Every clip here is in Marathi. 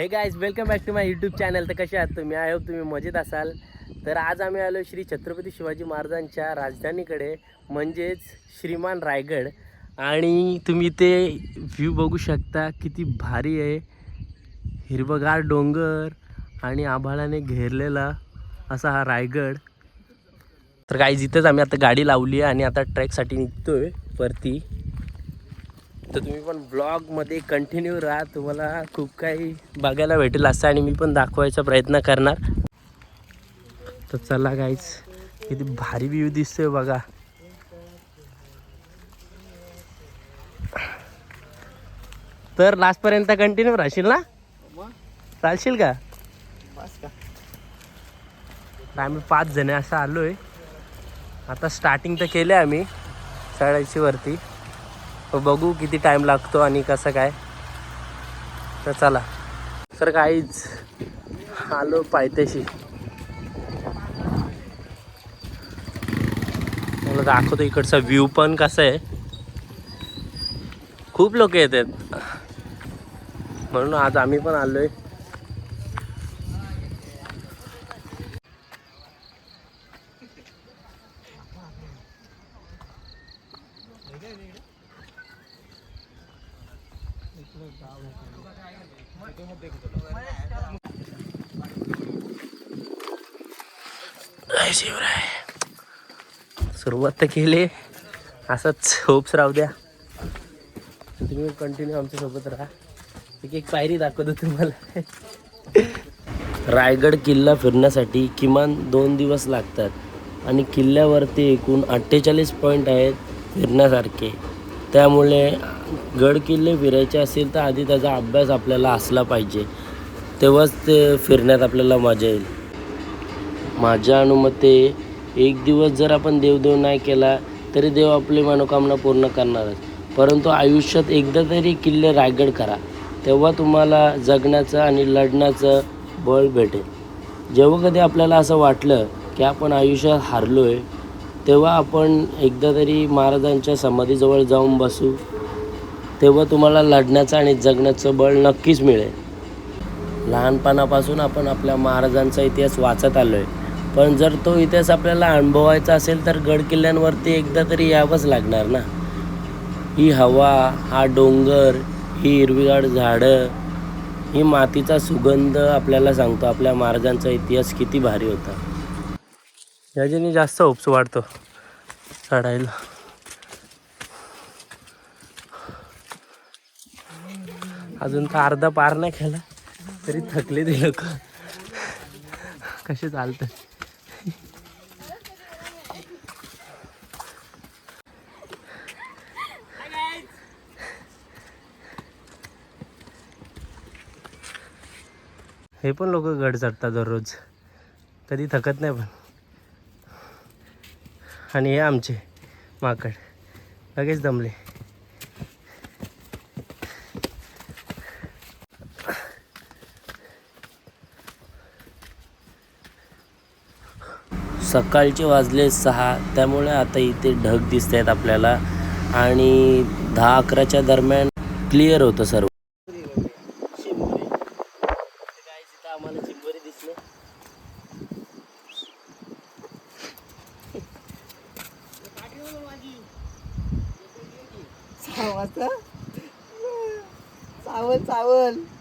Hey guys welcome back to my YouTube channel तर कसे आहात तुम्ही? आय होप तुम्ही मजेत असाल. तर आज आम्ही आलो श्री छत्रपती शिवाजी महाराजांच्या राजधानीकडे म्हणजेच श्रीमान रायगड. आणि तुम्ही ते व्ह्यू बघू शकता किती भारी आहे. हिरवगार डोंगर आणि आभाळाने घेरलेला असा हा रायगड. तर काही इथंच आम्ही आता गाडी लावली आहे आणि आता ट्रॅकसाठी निघतो आहे वरती. तर तुम्ही पण ब्लॉगमध्ये कंटिन्यू राहा. तुम्हाला खूप काही बघायला भेटेल असं आणि मी पण दाखवायचा प्रयत्न करणार. तर चला गाईच किती भारी व्ह्यू दिसतोय बघा. तर लास्टपर्यंत कंटिन्यू राहशील ना? चालशील का? आम्ही पाच जण असं आलोय. आता स्टार्टिंग तर केलं आम्ही चढायची वरती. बघू किती टाईम लागतो आणि कसं काय. तर चला. सर काहीच आलो पायथ्याशी. मला दाखवतो इकडचा व्ह्यू पण कसा आहे. खूप लोक येतात. म्हणून आज आम्ही पण आलो आहे सुरुवात तर केली. असंच होप्स राहू द्या. तुम्ही कंटिन्यू आमच्यासोबत राहा. एक एक पायरी दाखवतो तुम्हाला. रायगड किल्ला फिरण्यासाठी किमान दोन दिवस लागतात आणि किल्ल्यावरती एकूण अठ्ठेचाळीस पॉईंट आहेत फिरण्यासारखे. त्यामुळे गड किल्ले फिरायचे असेल तर आधी त्याचा अभ्यास आपल्याला असला पाहिजे. तेव्हाच ते फिरण्यात आपल्याला मजा येईल. माझ्या अनुमते एक दिवस जर आपण देवदेव नाही केला तरी देव आपली मनोकामना पूर्ण करणारच. परंतु आयुष्यात एकदा तरी किल्ले रायगड करा. तेव्हा तुम्हाला जगण्याचं आणि लढण्याचं बळ भेटेल. जेव्हा कधी आपल्याला असं वाटलं की आपण आयुष्यात हारलो आहे तेव्हा आपण एकदा तरी महाराजांच्या समाधीजवळ जाऊन बसू. तेव्हा तुम्हाला लढण्याचं आणि जगण्याचं बळ नक्कीच मिळेल. लहानपणापासून आपण आपल्या महाराजांचा इतिहास वाचत आलो आहे पण जर तो इतिहास आपल्याला अनुभवायचा असेल तर गड किल्ल्यांवरती एकदा तरी यावंच लागणार ना. ही हवा हा डोंगर ही हिरवीगार झाडं ही मातीचा सुगंध आपल्याला सांगतो. आपल्या महाराजांचा इतिहास किती भारी होता. याच्याने जास्त उपस वाढतो चढायला. अजून तर अर्धा पार नाही केला तरी थकले ते लोक. कसे चालतं हे पण लोक गड चढतात दररोज. कधी थकत नाही पण. आणि हे आमचे माकड. लगेच दमले. सकाळचे वाजले सहा. त्यामुळे आता इथे ढग दिसत आहेत आपल्याला. आणि दहा अकराच्या दरम्यान क्लिअर होतं सर्व.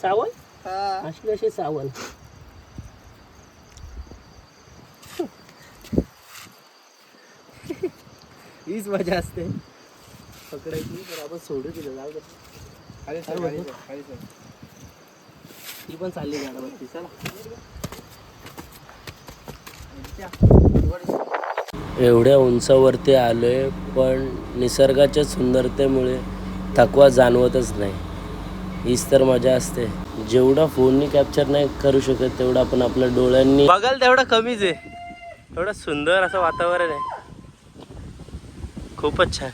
सावल हा. अशी कशी सावल हीच मजा असते. पकडायची तर आपण सोडू दिलं जाऊ दे. खाली सर, खाली सर, ती पण चालली झाडावरती चला. एवढ्या उंचावरती आलोय पण निसर्गाच्या सुंदरतेमुळे थकवा जाणवतच नाही. हीच तर मजा असते. जेवढा फोननी कॅप्चर नाही करू शकत तेवढं आपण आपल्या डोळ्यांनी बघाल तेवढं कमीच आहे. एवढं सुंदर असं वातावरण आहे. खूपच छान.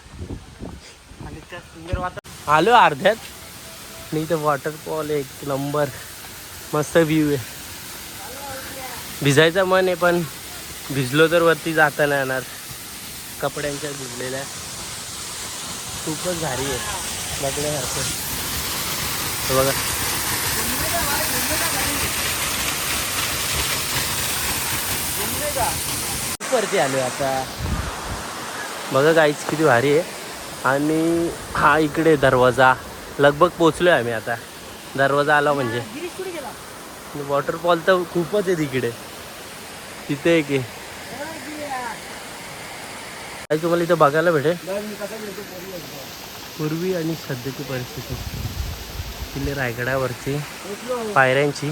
आलो अर्ध्यात. आणि इथं वॉटरफॉल एक नंबर मस्त व्ह्यू आहे. भिजायचं मन आहे पण भिजलो तर वरती जाता नाही येणार. कपड्यांच्या भिजलेल्या. खूपच भारी आहे. बघण्यासारखं. बघा. वरती आलो आता. बघा गाईच किती भारी आहे. आणि हा इकडे दरवाजा. लगभग पोचलोय आम्ही आता. दरवाजा आला म्हणजे. वॉटरफॉल तर खूपच आहे तिकडे. तिथे एक आहे. तुम्हाला इथं बघायला भेटेल? पूर्वी आणि सध्याची परिस्थिती. किल्ले रायगडावरची पायऱ्यांची.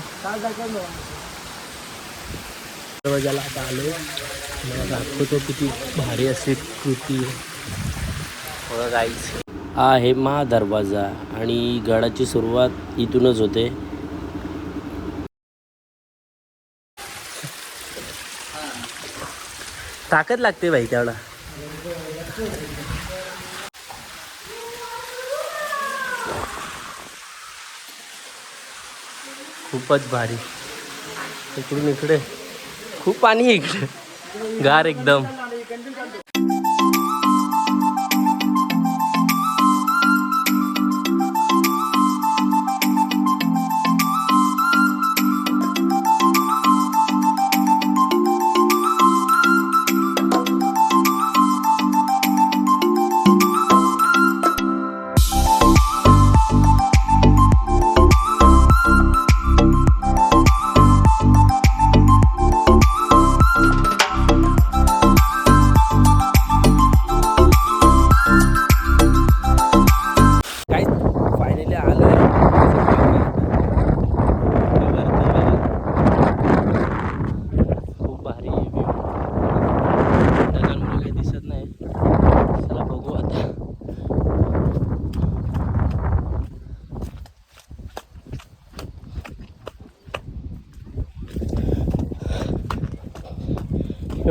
दरवाजाला आता आलो. मला दाखवतो किती भारी अशी कृती. आहे बघा गाईच हा आहे महादरवाजा आणि गडाची सुरुवात इथूनच होते. ताकद लागते भाई तेवढा. खूपच भारी. इकडून इकडे. खूप पाणी आहे इकडे. गार एकदम.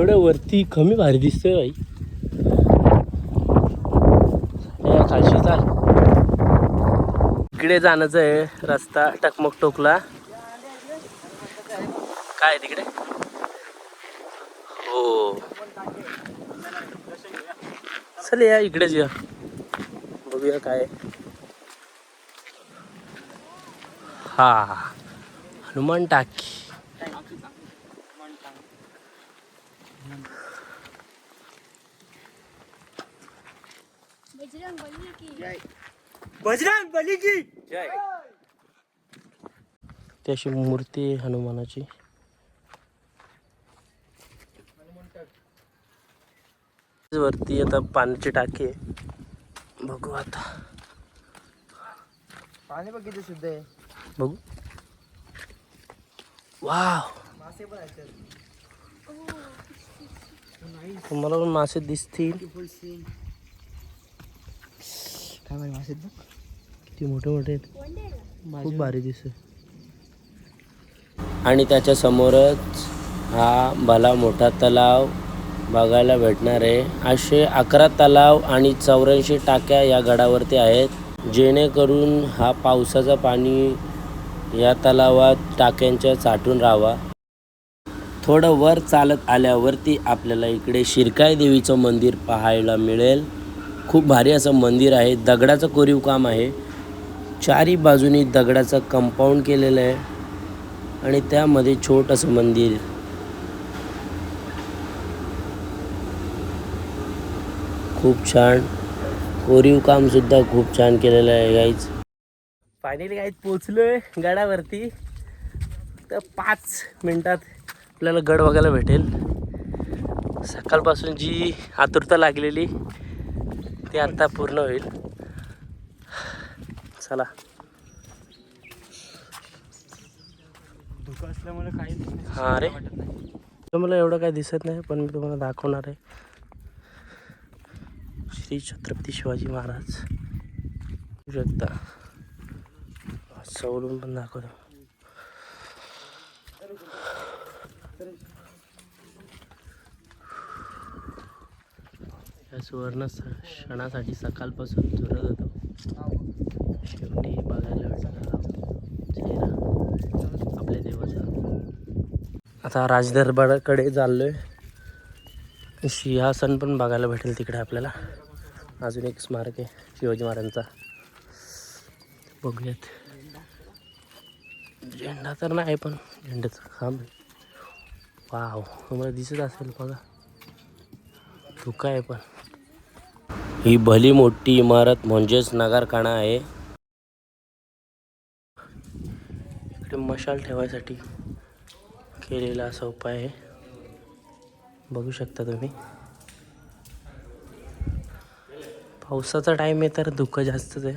एवढं वरती कमी भारी दिसतोय भाई या खालशी चाल इकडे जाण्याचं आहे रस्ता टकमक टोकला. काय तिकडे? हो. चल या इकडेच या. बघूया काय हा. हनुमान टाकी बजरंग बली की बजरंग बली की ती अशी मूर्ती आहे हनुमानाची. वरती आता पाण्याची टाकी आहे. बघू आता. पाणी बघ किती शुद्ध आहे. बघू. वाव. मासे पण आहेत तुम्हाला पण मासे दिसतील. काय मासे बघ किती मोठे मोठे आहेत. खूप भारी दिसत. आणि त्याच्या समोरच हा भला मोठा तलाव बघायला भेटणार आहे. असे अकरा तलाव आणि चौऱ्याऐंशी टाक्या या गडावरती आहेत. जेणेकरून हा पावसाचा पाणी या तलावात टाक्यांच्या साठून राहावा. थोडं वर चालत आल्यावरती आपल्याला इकडे शिरकाई देवीचं मंदिर पाहायला मिळेल. खूप भारी असं मंदिर आहे. दगडाचं कोरीव काम आहे. चारी बाजूनी दगडाचं कंपाऊंड केलेलं आहे आणि त्यामध्ये छोटंसं मंदिर. खूप छान. कोरीव काम सुद्धा खूप छान केलेलं आहे गाईच फायनली गाईत पोचलोय गडावरती. तर पाच मिनिटात आपल्याला गड बघायला भेटेल. सकाळपासून जी आतुरता लागलेली ती आता पूर्ण होईल. चला धुकं असल्यामुळे काही हा रे वाटत नाही. तर मला एवढं काही दिसत नाही पण मी तुम्हाला दाखवणार आहे. श्री छत्रपती शिवाजी महाराज. शकता सवलून पण दाखवतो. या सुवर्ण क्षणासाठी सकाळपासून झुरत होतो. शेवटी बघायला भेटला आपल्या देवाचा. आता राजदरबाराकडे चाललोय. सिंहासन पण बघायला भेटेल तिकडे आपल्याला. अजून एक स्मारक आहे शिवाजी महाराजांचा. बघूयात. झेंडा तर नाही पण झेंड्याचं खांब वाव तुम्हाला दिसत असेल बघा. धुका आहे पण. ही भली मोठी इमारत म्हणजेच नगरखाना आहे. इकडे मशाल ठेवायसाठी केलेला असा उपाय आहे. बघू शकता तुम्ही. पावसाचा टाईम आहे तर धुकं जास्तच आहे.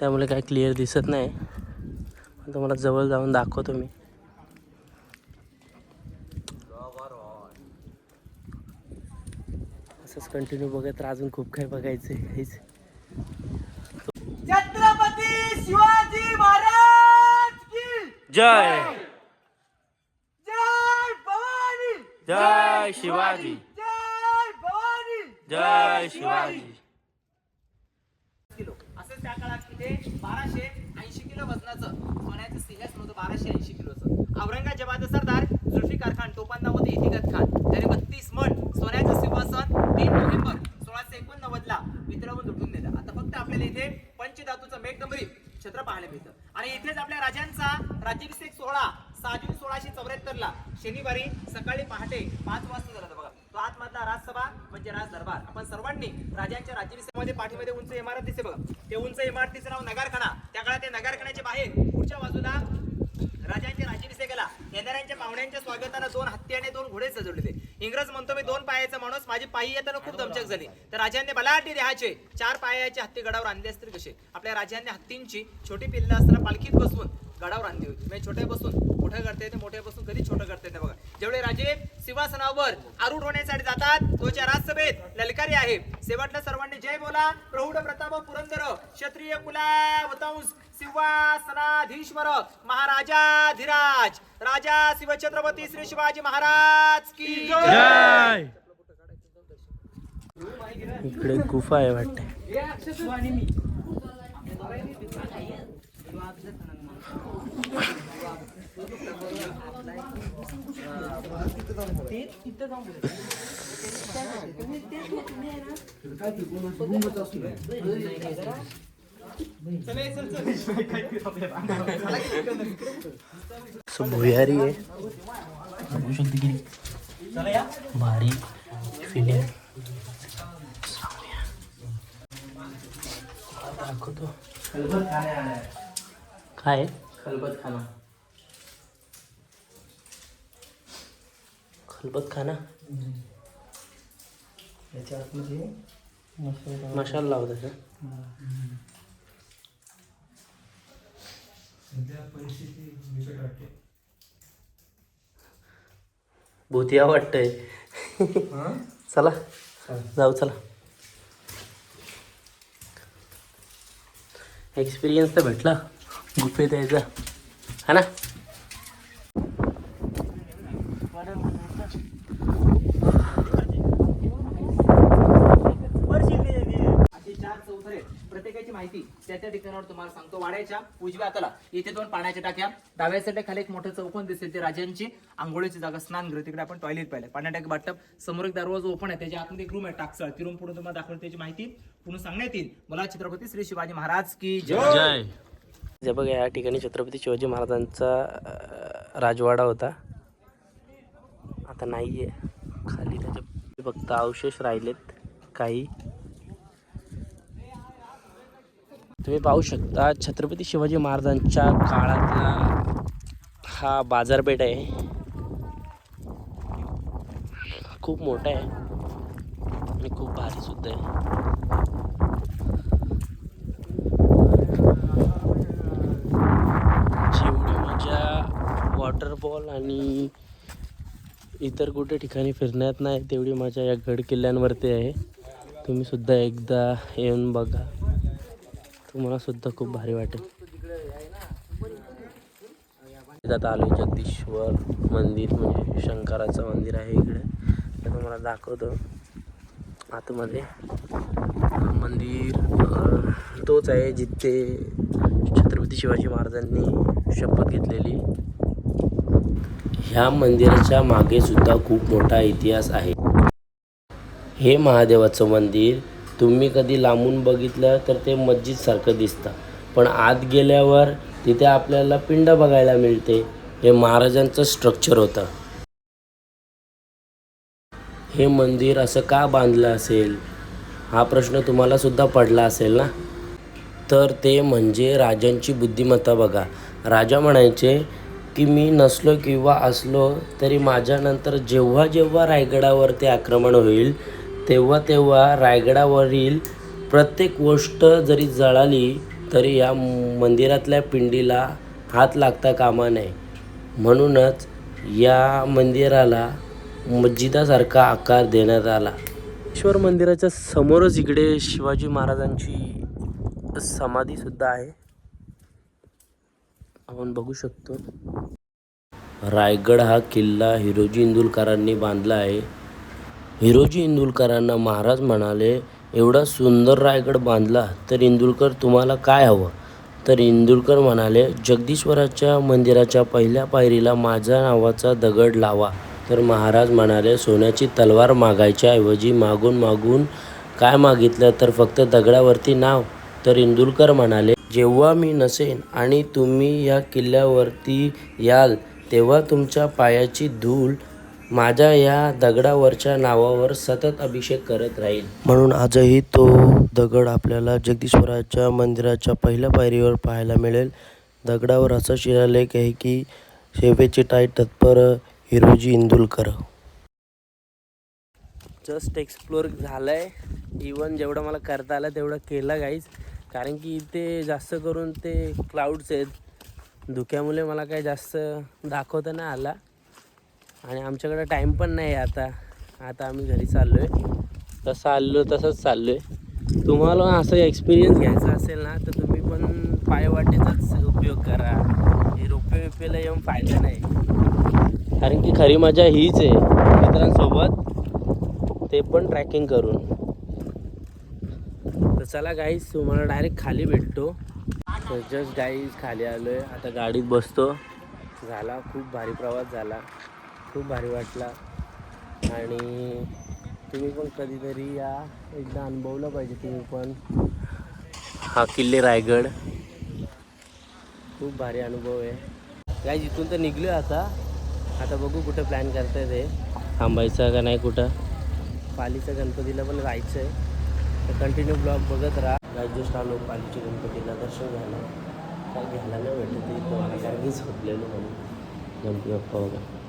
त्यामुळे काय क्लिअर दिसत नाही. पण तुम्हाला जवळ जाऊन दाखवतो मी असंच कंटिन्यू बघत तर अजून खूप काही बघायचं काहीच छत्रपती शिवाजी महाराज की जय. जय भवानी. जय शिवाजी. जय भवानी. जय शिवाजी. किलो. असं त्या काळात तिथे बाराशे ऐंशी किलो वजनाचं. सोन्याचं सिंहासन होतं बाराशे ऐंशी किलोचं. औरंगजेबाचा सरदार जुल्फिकार खान टोपांना होते इतिगत खान त्याने बत्तीस मठ सोन्याचं सिंहासन तीन नोव्हेंबर सोळाशे एकोणनव्वदला वितळवून लुटून नेलं आता फक्त आपल्याला इथे पंचधातूचं मेघडंबरी क्षेत्र पाहायला मिळतं. आणि इथेच आपल्या राजांचा राज्याभिषेक सोहळा सहा जून सोळाशे चौऱ्याहत्तर ला शनिवारी सकाळी पहाटे पाच वाजता झाला बघा. तो आतमधला राजसभा म्हणजे राज दरबार आपण सर्वांनी राजांच्या राज्याभिषेकामध्ये पाठीमध्ये उंच इमारत दिसते बघा. ते उंच इमारतीचं नाव नगारखाना. त्या काळात ते नगारखान्याच्या बाहेर पुढच्या बाजूला राजांच्या राज्य येणाऱ्यांच्या पाहुण्यांच्या स्वागताला दोन हत्ती आणि दोन घोडे सजवलेले. इंग्रज म्हणतो मी दोन पायाचा माणूस माझी पायी येताना खूप दमचक झाली. तर राजांनी बलाढ्य देहाचे चार पायाचे हत्ती गडावर आणले असतील कसे? आपल्या राजांनी हत्तींची छोटी पिल्लं असताना पालखीत बसवून गडावर आणली होती. म्हणजे छोट्या बसून मोठं करता येते मोठ्या बसून कधी छोटं करता येते बघा. जेवढे राजे सिंहासनावर आरूढ होण्यासाठी जातात तोच्या राजसभेत ललकारी आहे. शेवटला सर्वांनी जय बोला. प्रौढ प्रताप पुरंदर क्षत्रिय कुला वतांस सिंहासनाधीश्वर महाराजाधिराज राजा शिवछत्रपती श्री शिवाजी महाराज की जय! इकडे गुफा आहे वाटते. असं भुयारी आहे बघू शकते किती भारी फिलिंग दाखवतो काय खलबत खाना खलबत खाना. याच्या आतमध्ये मशाल लावतात का भूतिया वाटतंय. चला. जाऊ चला. एक्सपिरियन्स तर भेटला. गुफेत यायचा. हा ना असे चार चौथरे प्रत्येकाची माहिती त्या त्या ठिकाणावर तुम्हाला सांगतो. वाड्याच्या उजव्या हाताला. इथे दोन पाण्याच्या टाक्या डाव्या साईडला खाली एक मोठं चौकोन दिसेल. ते राजांची आंघोळीची जागा स्नानगृह तिकडे आपण टॉयलेट पाहिलं. पाण्या टाकी बाटप समोर एक दरवाजा ओपन आहे. त्याच्या आतमध्ये एक रूम आहे. टाकसळ. ती रूम पुढे तुम्हाला दाखवली त्याची माहिती पूर्ण सांगण्यात येईल. मला छत्रपती श्री शिवाजी महाराज की जय. जय. जे बघा या ठिकाणी छत्रपती शिवाजी महाराजांचा राजवाडा होता. आता नाही आहे खाली त्याचे फक्त अवशेष राहिलेत. काही तुम्ही पाहू शकता छत्रपती शिवाजी महाराजांच्या काळातला हा बाजारपेठ आहे. खूप मोठा आहे. आणि खूप भारी सुद्धा आहे. जेवढी मजा वॉटरफॉल आणि इतर कुठे ठिकाणी फिरण्यात नाही तेवढी मजा या गड किल्ल्यांवरती आहे. तुम्ही सुद्धा एकदा येऊन बघा. तुम्हाला सुद्धा खूप भारी वाटेल. आता आलो जगदीश्वर मंदिर म्हणजे शंकराचं मंदिर आहे इकडे. ते तुम्हाला दाखवतो. आतमध्ये मंदिर तोच आहे जिथे छत्रपती शिवाजी महाराजांनी शपथ घेतलेली. ह्या मंदिराच्या मागे सुद्धा खूप मोठा इतिहास आहे. हे महादेवाचं मंदिर तुम्ही कधी लांबून बघितलं तर ते मस्जिदसारखं दिसतं. पण आत गेल्यावर तिथे आपल्याला पिंड बघायला मिळते. हे महाराजांचं स्ट्रक्चर होतं. हे मंदिर असं का बांधलं असेल? हा प्रश्न तुम्हाला सुद्धा पडला असेल ना? तर ते म्हणजे राजांची बुद्धिमत्ता बघा. राजा म्हणायचे की मी नसलो किंवा असलो तरी माझ्यानंतर जेव्हा जेव्हा रायगडावरती आक्रमण होईल तेव्हा तेव्हा रायगडावरील प्रत्येक गोष्ट जरी जळाली तरी या मंदिरातल्या पिंडीला हात लागता कामा नये. म्हणूनच या मंदिराला मस्जिदासारखा आकार देण्यात आला. ईश्वर मंदिराच्या समोरच इकडे शिवाजी महाराजांची समाधीसुद्धा आहे. आपण बघू शकतो. रायगड हा किल्ला हिरोजी इंदुलकरांनी बांधला आहे. हिरोजी इंदुलकरांना महाराज म्हणाले एवढा सुंदर रायगड बांधला तर इंदुलकर तुम्हाला काय हवं? तर इंदुलकर म्हणाले जगदीश्वराच्या मंदिराच्या पहिल्या पायरीला माझ्या नावाचा दगड लावा. तर महाराज म्हणाले सोन्याची तलवार मागायच्या ऐवजी मागून मागून काय मागितलं तर फक्त दगडावरती नाव? तर इंदुलकर म्हणाले जेव्हा मी नसेन आणि तुम्ही या किल्ल्यावरती याल तेव्हा तुमच्या पायाची धूळ माझ्या या दगडावरच्या नावावर सतत अभिषेक करत राहील. म्हणून आजही तो दगड आपल्याला जगदीश्वराच्या मंदिराच्या पहिल्या पायरीवर पाहायला मिळेल. दगडावर असा शिलालेख आहे की सेवेचे टाय तत्पर हिरोजी इंदुलकर. जस्ट एक्सप्लोर झालं आहे इवन जेवढं मला करता आलं तेवढं केलं गाईज कारण की इथे जास्त करून ते क्लाउड्स आहेत. धुक्यामुळे मला काही जास्त दाखवता नाही आला. आणि आमच्याकडं टाईम पण नाही आहे आता. आता आम्ही घरी चाललो आहे तसं आलो तसंच चाललो आहे तुम्हाला असं एक्सपिरियन्स घ्यायचा असेल ना तर तुम्ही पण पायवाटेचाच उपयोग करा. हे रोपे वेपेला येऊन फायदा नाही. कारण की खरी मजा हीच आहे मित्रांसोबत. ते पण ट्रॅकिंग करून. तर चला गाईज तुम्हाला डायरेक्ट खाली भेटतो. तर जस्ट गाईज खाली आलो आहे आता गाडीत बसतो. झाला खूप भारी प्रवास झाला. खूप भारी वाटला. आणि तुम्ही पण कधीतरी या. एकदा अनुभवलं पाहिजे तुम्ही पण. हा किल्ले रायगड. खूप भारी अनुभव आहे. गाईज इथून तर निघलो आता. आता बघू कुठं प्लॅन करताय ते. थांबायचं का नाही कुठं? पालीच्या गणपतीला पण जायचं आहे तर कंटिन्यू ब्लॉग बघत राहा. जस्ट आलो पालीच्या गणपतीला दर्शन झालं काय घ्यायला नाही भेटत इथं मला कारण की झोपलेलो म्हणून. गणपती बाप्पा वगैरे.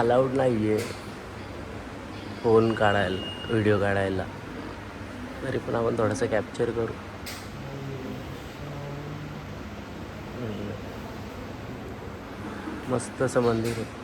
अलाउड नाही आहे फोन काढायला व्हिडिओ काढायला. तरी पण आपण थोडंसं कॅप्चर करू. मस्त असं मंदिर आहे.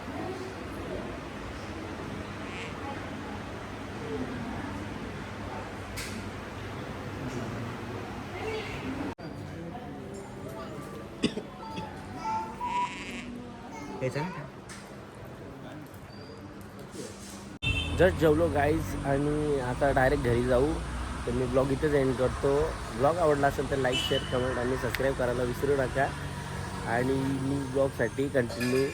जस्ट जेवलो गाईज आणि आता डायरेक्ट घरी जाऊ. तर मी ब्लॉग इथेच एंड करतो. ब्लॉग आवडला असेल तर लाईक शेअर कमेंट आणि सबस्क्राईब करायला विसरू नका. आणि मी ब्लॉगसाठी कंटिन्यू